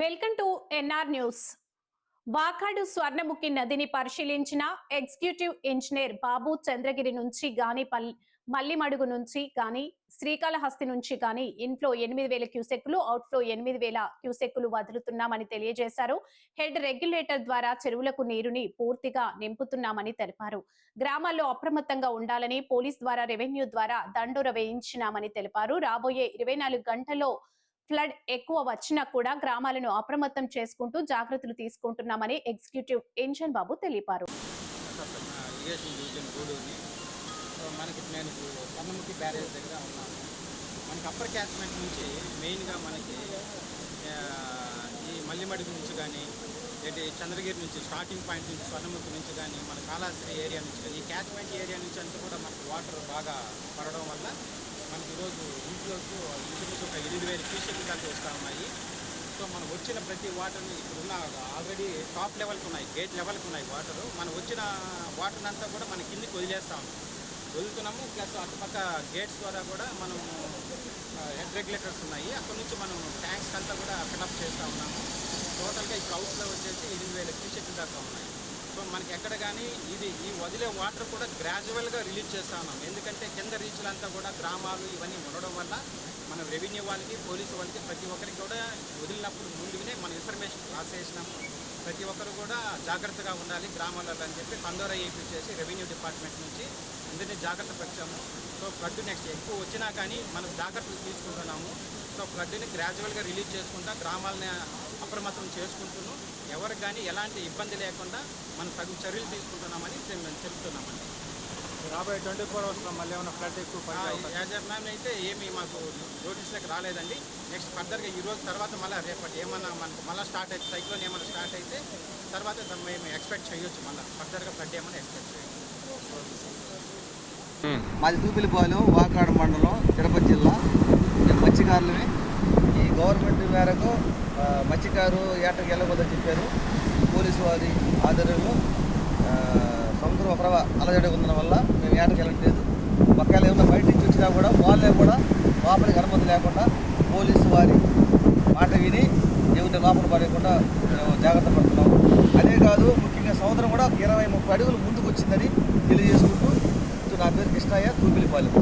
Welcome to NR news. Vakadu Swarnamukhi నదిని పరిశీలించిన executive engineer బాబు చంద్రగిరి నుంచి గాని పల్ మల్లిమడుగు నుంచి గాని శ్రీకాళహస్తి నుంచి గాని ఇన్ఫ్లో ఎనిమిది వేల క్యూసెక్కులు అవుట్ఫ్లో ఎనిమిది వేల క్యూసెక్కులు వదులుతున్నామని తెలియజేశారు. హెడ్ రెగ్యులేటర్ ద్వారా చెరువులకు నీరుని పూర్తిగా నింపుతున్నామని తెలిపారు. గ్రామాల్లో అప్రమత్తంగా ఉండాలని పోలీస్ ద్వారా రెవెన్యూ ద్వారా దండోర వేయించినామని తెలిపారు. రాబోయే ఇరవై నాలుగు గంటల్లో ఫ్లడ్ ఎక్కువ వచ్చినా కూడా గ్రామాలను అప్రమత్తం చేసుకుంటూ జాగ్రత్తలు తీసుకుంటున్నామని ఎగ్జిక్యూటివ్ ఇంజన్ బాబు తెలిపారు. మనకి నేను ఇప్పుడు బ్యారేజ్ దగ్గర ఉన్నాను. మనకి అప్పర్ క్యాచ్మెంట్ నుంచి మెయిన్గా మనకి ఈ మల్లిమడుగు నుంచి కానీ ఏంటి చంద్రగిరి నుంచి స్టార్టింగ్ పాయింట్ నుంచి స్వర్ణముఖి నుంచి కానీ మన కాళాశ్రీ ఏరియా నుంచి కానీ ఈ క్యాచ్మెంట్ ఏరియా నుంచి అంతా కూడా మనకి వాటర్ బాగా పడడం వల్ల మనకి ఈరోజు ఇంట్లోకి ఇంచుమించు ఒక ఎనిమిది వేల క్యూసెక్ దాకా వస్తూ ఉన్నాయి. సో మనం వచ్చిన ప్రతి వాటర్ని ఇప్పుడున్న ఆల్రెడీ టాప్ లెవెల్కి ఉన్నాయి గేట్ లెవెల్కి ఉన్నాయి వాటరు మనం వచ్చిన వాటర్ అంతా కూడా మన కిందికి వదిలేస్తాము వదులుతున్నాము ప్లస్ అటుపక్క గేట్స్ ద్వారా కూడా మనం హెడ్ రెగ్యులేటర్స్ ఉన్నాయి. అక్కడ నుంచి మనం ట్యాంక్స్ అంతా కూడా ఫిల్అప్ చేస్తూ ఉన్నాము. టోటల్గా ఈ క్రౌడ్స్లో వచ్చేసి ఎనిమిది వేల క్యూసెక్ దాకా ఉన్నాయి. సో మనకి ఎక్కడ కానీ ఇది ఈ వదిలే వాటర్ కూడా గ్రాడ్యువల్గా రిలీజ్ చేస్తాను. ఎందుకంటే కింద రీచ్లంతా కూడా గ్రామాలు ఇవన్నీ ఉండడం వల్ల మనం రెవెన్యూ వాళ్ళకి పోలీసు వాళ్ళకి ప్రతి ఒక్కరికి కూడా వదిలినప్పుడు ముందుగానే మనం ఇన్ఫర్మేషన్ పాస్ చేసినాము ప్రతి ఒక్కరు కూడా జాగ్రత్తగా ఉండాలి గ్రామాలలో అని చెప్పి కందోర చేసి రెవెన్యూ డిపార్ట్మెంట్ నుంచి అందరినీ జాగ్రత్త పరిచాము. సో ఫ్లడ్ నెక్స్ట్ ఎక్కువ వచ్చినా కానీ మనం జాగ్రత్తలు తీసుకుంటున్నాము. సో ఫ్లడ్ని గ్రాడ్యువల్గా రిలీజ్ చేసుకుంటా గ్రామాలని అప్రమత్తం చేసుకుంటున్నాం. ఎవరికి కానీ ఎలాంటి ఇబ్బంది లేకుండా మనం తగు చర్యలు తీసుకుంటున్నామని మేము చెప్తున్నామండి. రాబోయే ట్వంటీ ఫోర్ అవర్స్లో మళ్ళీ ఏమైనా ఫ్లడ్ ఎక్కువ యాజ్ ఆఫ్ మ్యామ్ అయితే ఏమి మాకు నోటీస్లకు రాలేదండి. నెక్స్ట్ ఫర్దర్గా ఈ రోజు తర్వాత మళ్ళీ రేపటి ఏమన్నా మనకు మళ్ళీ స్టార్ట్ అయితే సైక్లోన్ ఏమైనా స్టార్ట్ అయితే తర్వాత మేము ఎక్స్పెక్ట్ చేయొచ్చు మళ్ళీ. ఫర్దర్గా ఫ్లడ్ ఏమైనా ఎక్స్పెక్ట్ చేయొచ్చు. మాది తూపిలిపాలెం వాకాడు మండలం తిరుపతి జిల్లా. మత్స్యకారులమే ఈ గవర్నమెంట్ మేరకు మత్స్యకారు ఏటకి వెళ్ళకూడదని చెప్పారు. పోలీసు వారి ఆధ్వర్యంలో సముద్రం ఒకరవ అలజడి ఉండడం వల్ల మేము ఏటకి వెళ్ళట్లేదు ఒకవేళ ఏమన్నా బయట నుంచి వచ్చినా కూడా వాళ్ళే కూడా లోపలికి అనుమతి లేకుండా పోలీసు వారి మాట విని ఎవరిని లోపల పడకుండా మేము జాగ్రత్త పడుతున్నాము. అదే కాదు ముఖ్యంగా సముద్రం కూడా ఇరవై ముప్పై అడుగులు ముందుకు వచ్చిందని తెలియజేసుకుంటూ నా పేరు కృష్ణయ్య తూపిలిపాలెం